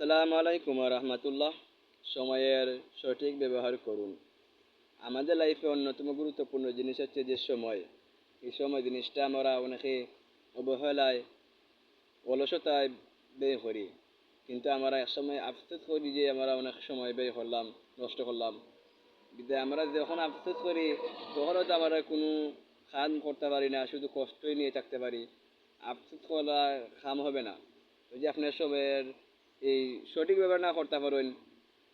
আসসালামু আলাইকুম রহমতুল্লাহ। সময়ের সঠিক ব্যবহার করুন। আমাদের লাইফে অন্যতম গুরুত্বপূর্ণ জিনিস হচ্ছে যে সময়। এই সময় জিনিসটা আমরা অনেকে অবহেলায়, অলসতায় ব্যয় করি। কিন্তু আমরা এক সময় আফসোস করি যে আমরা অনেক সময় ব্যয় করলাম, নষ্ট করলাম। বিদায় আমরা যখন আফসোস করি তখন হয়তো আমরা কোনো কাম করতে পারি না, শুধু কষ্টই নিয়ে থাকতে পারি। আফসোস করা কাম হবে না। ওই যে আপনার সময়ের এই সঠিক ব্যবহার না করতে পারেন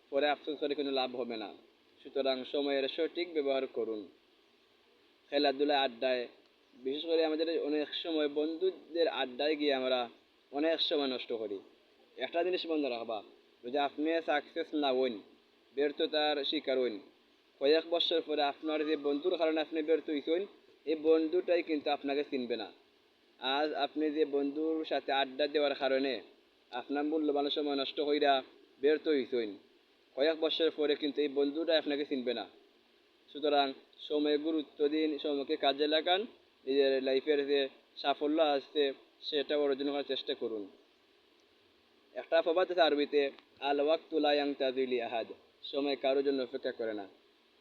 পরে আফসোস করে কোনো লাভ হবে না। সুতরাং সময়ের সঠিক ব্যবহার করুন। খেলাধুলা আড্ডায়, বিশেষ করে আমাদের অনেক সময় বন্ধুদের আড্ডায় গিয়ে আমরা অনেক সময় নষ্ট করি। একটা জিনিস বন্ধ রাখবা, যদি আপনি সাকসেস না হইন, ব্যর্থতার শিকার হইন, কয়েক বছর পরে আপনার যে বন্ধুর কারণে আপনি ব্যর্থ হয়েছেন এই বন্ধুটাই কিন্তু আপনাকে চিনবে না। আজ আপনি যে বন্ধুর সাথে আড্ডা দেওয়ার কারণে আপনার মূল্যবান সময় নষ্ট কইরা ব্যর্থ হইছেন। কয়েক বছর পরে কিন্তু এই বন্ধুটা আপনাকে চিনবে না। সুতরাং সময় গুরুত্ব দিন, সময়কে কাজে লাগান, নিজের লাইফের যে সাফল্য আসছে সেটা অর্জন করার চেষ্টা করুন। একটা প্রবাদ আছে আরবিতে, আল ওয়াক্তুলা ইয়াং তাজুলি আহাদ। সময় কারোর জন্য অপেক্ষা করে না।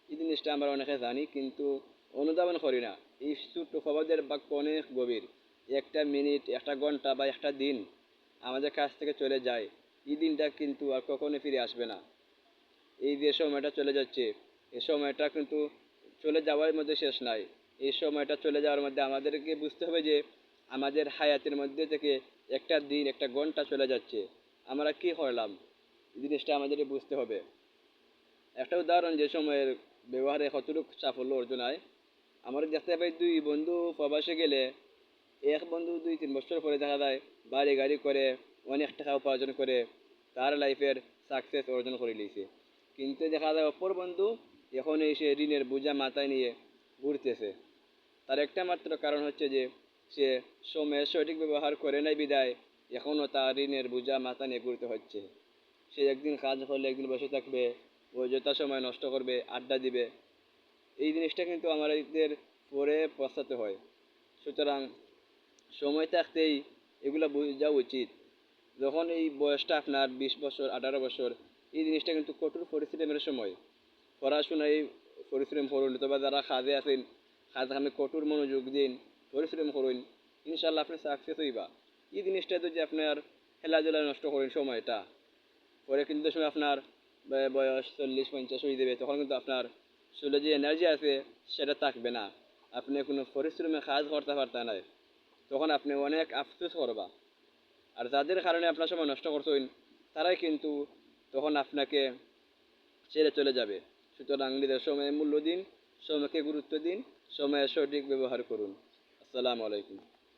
এই জিনিসটা আমরা অনেকে জানি, কিন্তু অনুধাবন করি না। এই ছোট্ট প্রবাদের বাক্য অনেক গভীর। একটা মিনিট, একটা ঘণ্টা বা একটা দিন। আমাদের কাছ থেকে চলে যায়। এই দিনটা কিন্তু আর কখনো ফিরে আসবে না। এই যে সময়টা চলে যাচ্ছে এই সময়টা কিন্তু চলে যাওয়ার মধ্যে শেষ নাই। এই সময়টা চলে যাওয়ার মধ্যে আমাদেরকে বুঝতে হবে যে, আমাদের হায়াতের মধ্যে থেকে একটা দিন, একটা ঘণ্টা চলে যাচ্ছে। আমরা কি এই জিনিসটা আমাদের বুঝতে হবে। একটা উদাহরণ, যে সময়ের ব্যবহারে কতটুকু সাফল্য অর্জন হয়। আমার দেখতে পাই দুই বন্ধু প্রবাসে গেলে এক বন্ধু দুই তিন বছর পরে দেখা যায় বাড়ি গাড়ি করে অনেক টাকা উপার্জন করে তার লাইফের সাকসেস অর্জন করে নিয়েছে। কিন্তু দেখা যায় অপর বন্ধু এখন এসে ঋণের বোঝা মাথায় নিয়ে ঘুরতেছে। তার একটা মাত্র কারণ হচ্ছে যে, সে সময়ের সঠিক ব্যবহার করে নাই বিদায়, এখনও তার ঋণের বোঝা মাথা নিয়ে ঘুরতে হচ্ছে। সে একদিন কাজ করলে একদিন বসে থাকবে, ও যথা সময় নষ্ট করবে, আড্ডা দিবে। এই জিনিসটা কিন্তু আমাদের পরে পশ্চাতে হয়। সুতরাং সময় থাকতেই এগুলো বোঝা উচিত। যখন এই বয়সটা আপনার বিশ বছর, আঠারো বছর, এই জিনিসটা কিন্তু কঠোর পরিশ্রমের সময়। পড়াশোনায় পরিশ্রম করুন, অথবা যারা কাজে আছেন, কাজ আমি কঠোর মনোযোগ দিন, পরিশ্রম করুন ইনশাল্লাহ আপনি সাকসেস হইবা। এই জিনিসটা যদি আপনার খেলাধুলা নষ্ট করেন সময়টা, পরে কিন্তু সময় আপনার বয়স চল্লিশ, পঞ্চাশ হয়ে দেবে তখন কিন্তু আপনার শরীরে যে এনার্জি আছে, সেটা থাকবে না। আপনি কোনো পরিশ্রমে কাজ করতে পারতেন না। তখন আপনি অনেক আফসোস করবা। আর যাদের কারণে আপনার সময় নষ্ট করছেন, তারাই কিন্তু তখন আপনাকে ছেড়ে চলে যাবে। সুতরাং নিজের সময়ের মূল্য দিন, সময়কে গুরুত্ব দিন, সময়ের সঠিক ব্যবহার করুন। আসসালামু আলাইকুম।